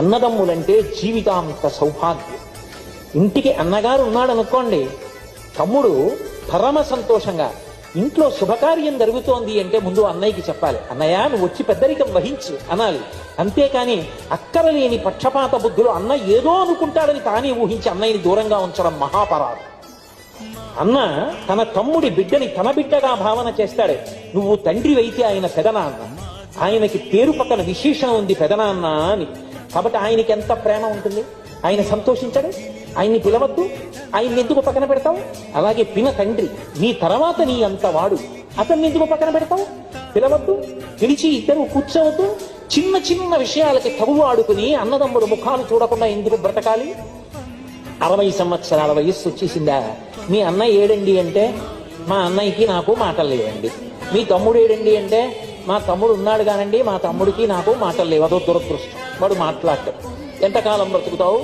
అన్నదమ్ములంటే జీవితాంత సౌభాగ్యం. ఇంటికి అన్నగారు ఉన్నాడు అనుకోండి తమ్ముడు పరమ సంతోషంగా ఇంట్లో శుభకార్యం జరుగుతోంది అంటే ముందు అన్నయ్యకి చెప్పాలి. అన్నయ్య నువ్వు వచ్చి పెద్దరికం వహించు అనాలి. అంతేకాని అక్కరలేని పక్షపాత బుద్ధులు అన్న ఏదో అనుకుంటాడని తానే ఊహించి అన్నయ్యని దూరంగా ఉంచడం మహాపరాధం. అన్న తన తమ్ముడి బిడ్డని తన బిడ్డగా భావన చేస్తాడు. నువ్వు తండ్రి అయితే ఆయన పెదనాన్న. ఆయనకి పేరు పక్కన విశేషణం ఉంది పెదనాన్న అని. కాబట్టి ఆయనకి ఎంత ప్రేమ ఉంటుంది? ఆయన సంతోషించడు? ఆయన్ని పిలవద్దు? ఆయన్ని ఎందుకు పక్కన పెడతావు? అలాగే పిన తండ్రి నీ తర్వాత నీ అంత వాడు అతన్ని ఎందుకు పక్కన పెడతావు? పిలవద్దు? పిలిచి ఇద్దరు కూర్చోవద్దు? చిన్న చిన్న విషయాలకి తగువు ఆడుకుని అన్నదమ్ముడు ముఖాలు చూడకుండా ఎందుకు బ్రతకాలి? అరవై సంవత్సరాల వయస్సు వచ్చేసిందా? మీ అన్నయ్య ఏడండి అంటే మా అన్నయ్యకి నాకు మాటలు లేవండి. మీ తమ్ముడు ఏడండి అంటే మా తమ్ముడు ఉన్నాడు కానండి మా తమ్ముడికి నాకు మాటలు లేవు. అదో దురదృష్టం. వాడు మాట్లాడటం ఎంతకాలం బ్రతుకుతావు?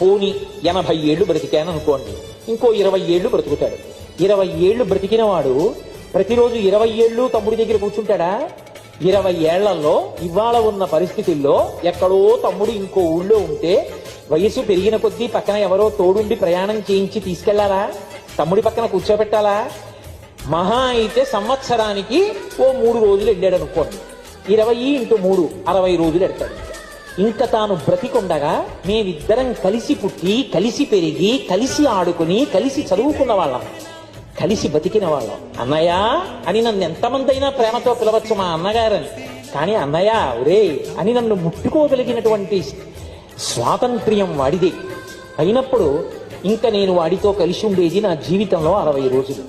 పోని ఎనభై ఏళ్ళు బ్రతికాను అనుకోండి. ఇంకో ఇరవై ఏళ్ళు బ్రతుకుతాడు. ఇరవై ఏళ్ళు బ్రతికిన వాడు ప్రతిరోజు ఇరవై ఏళ్ళు తమ్ముడి దగ్గర కూర్చుంటాడా? ఇరవై ఏళ్ళలో ఇవాళ ఉన్న పరిస్థితుల్లో ఎక్కడో తమ్ముడు ఇంకో ఊళ్ళో ఉంటే వయసు పెరిగిన కొద్దీ పక్కన ఎవరో తోడుండి ప్రయాణం చేయించి తీసుకెళ్ళాలా? తమ్ముడి పక్కన కూర్చోబెట్టాలా? మహా అయితే సంవత్సరానికి ఓ మూడు రోజులు వెళ్ళాడు అనుకోండి. ఇరవై ఇంటూ మూడు అరవై రోజులు ఎడతాడు. ఇంకా తాను బ్రతికుండగా మేమిద్దరం కలిసి పుట్టి కలిసి పెరిగి కలిసి ఆడుకుని కలిసి చదువుకున్న వాళ్ళం. కలిసి బతికిన వాళ్ళం. అన్నయ్య అని నన్ను ఎంతమందైనా ప్రేమతో పిలవచ్చు మా అన్నగారని. కానీ అన్నయ్య ఒరే అని నన్ను ముట్టుకోగలిగినటువంటి స్వాతంత్ర్యం వాడిదే. అయినప్పుడు ఇంకా నేను వాడితో కలిసి ఉండేది నా జీవితంలో అరవై రోజులు.